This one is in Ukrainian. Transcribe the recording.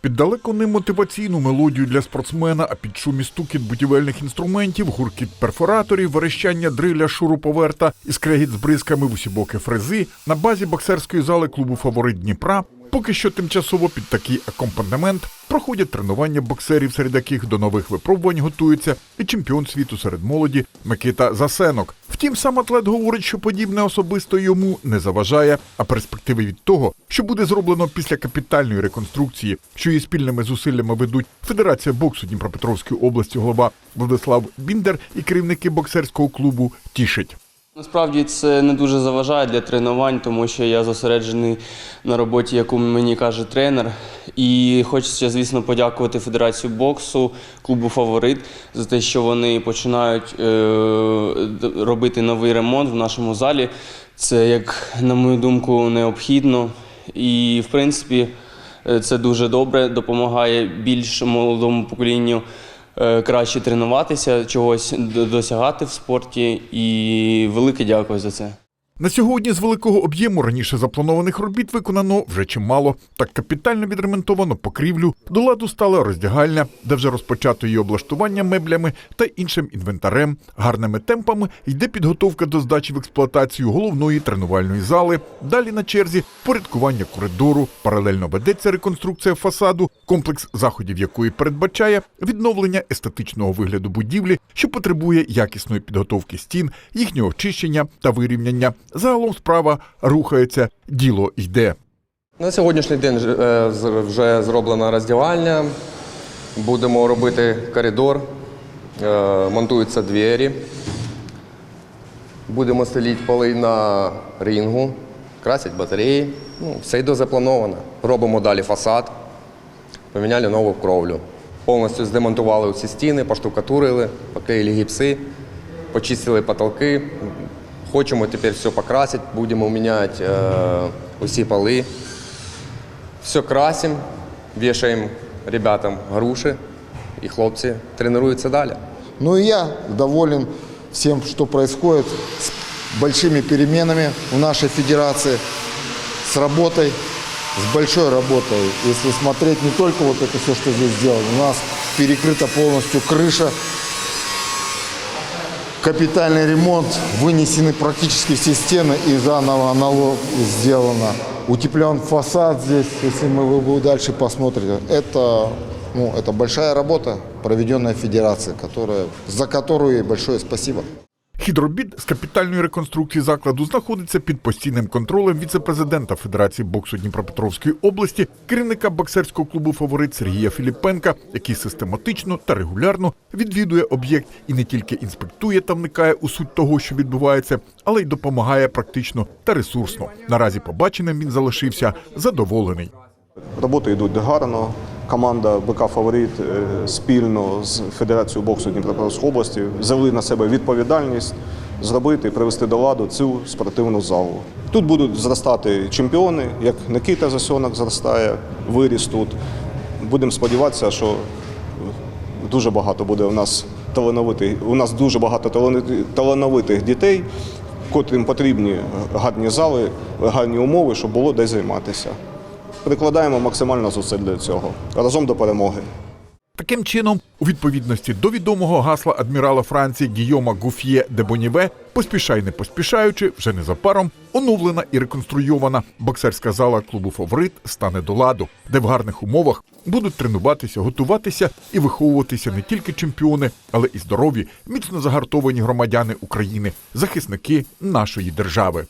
Під далеко не мотиваційну мелодію для спортсмена, а під шумі стукіт будівельних інструментів, гуркіт перфораторів, верещання дриля, шуруповерта і скрегіт з бризками в усі боки фрези на базі боксерської зали клубу Фаворит Дніпра. Поки що тимчасово під такий акомпанемент проходять тренування боксерів, серед яких до нових випробувань готується і чемпіон світу серед молоді Микита Засенок. Втім, сам атлет говорить, що подібне особисто йому не заважає, а перспективи від того, що буде зроблено після капітальної реконструкції, що її спільними зусиллями ведуть Федерація боксу Дніпропетровської області, голова Владислав Біндер і керівники боксерського клубу тішить. Насправді це не дуже заважає для тренувань, тому що я зосереджений на роботі, яку мені каже тренер. І хочеться, звісно, подякувати Федерацію боксу, клубу Фаворит за те, що вони починають е, робити новий ремонт в нашому залі. Це, як на мою думку, необхідно. І, в принципі, е, це дуже добре, допомагає більш молодому поколінню краще тренуватися, чогось досягати в спорті. І велике дякую за це. На сьогодні з великого об'єму раніше запланованих робіт виконано вже чимало. Так капітально відремонтовано покрівлю, до ладу стала роздягальня, де вже розпочато її облаштування меблями та іншим інвентарем. Гарними темпами йде підготовка до здачі в експлуатацію головної тренувальної зали. Далі на черзі порядкування коридору. Паралельно ведеться реконструкція фасаду, комплекс заходів якої передбачає відновлення естетичного вигляду будівлі, що потребує якісної підготовки стін, їхнього очищення та вирівняння. Загалом справа рухається, діло йде. На сьогоднішній день е, вже зроблена роздягальня. Будемо робити коридор, е, монтуються двері. Будемо стелити поли на рінгу, красять батареї. Ну, все йде заплановано. Робимо далі фасад, поміняли нову кровлю. Повністю здемонтували усі стіни, поштукатурили, поклеїли гіпси, почистили потолки. Хочемо тепер все покрасити, будемо міняти е, усі поли. Все красим, вішаємо ребятам груші, і хлопці тренуються далі. Ну и я доволен всем, что происходит, с большими переменами в нашей федерации, с работой, с большой работой. Если смотреть не только вот это все, что здесь сделано, у нас перекрыта полностью крыша, капитальный ремонт, вынесены практически все стены и заново аналог сделано. Утеплен фасад здесь, если мы вы вы дальше посмотрите. Это, ну, это большая работа, проведенная федерацией, которая, за которую ей большое спасибо. Хід робіт з капітальної реконструкції закладу знаходиться під постійним контролем віце-президента Федерації боксу Дніпропетровської області, керівника боксерського клубу Фаворит Сергія Філіпенка, який систематично та регулярно відвідує об'єкт і не тільки інспектує та вникає у суть того, що відбувається, але й допомагає практично та ресурсно. Наразі побаченим він залишився задоволений. Роботи йдуть гарно. Команда БК Фаворит е, спільно з Федерацією боксу Дніпропетровської області взяли на себе відповідальність зробити і привести до ладу цю спортивну залу. Тут будуть зростати чемпіони, як Никита Засьонок зростає, виріс тут. Будемо сподіватися, що дуже багато буде у нас талановитих. У нас дуже багато талановитих дітей, котрим потрібні гарні зали, гарні умови, щоб було де займатися. Прикладаємо максимально зусиль для цього. Разом до перемоги. Таким чином, у відповідності до відомого гасла адмірала Франції Гійома Гуф'є де Боніве, поспішай не поспішаючи, вже незабаром оновлена і реконструйована боксерська зала клубу Фаворит стане до ладу, де в гарних умовах будуть тренуватися, готуватися і виховуватися не тільки чемпіони, але і здорові, міцно загартовані громадяни України, захисники нашої держави.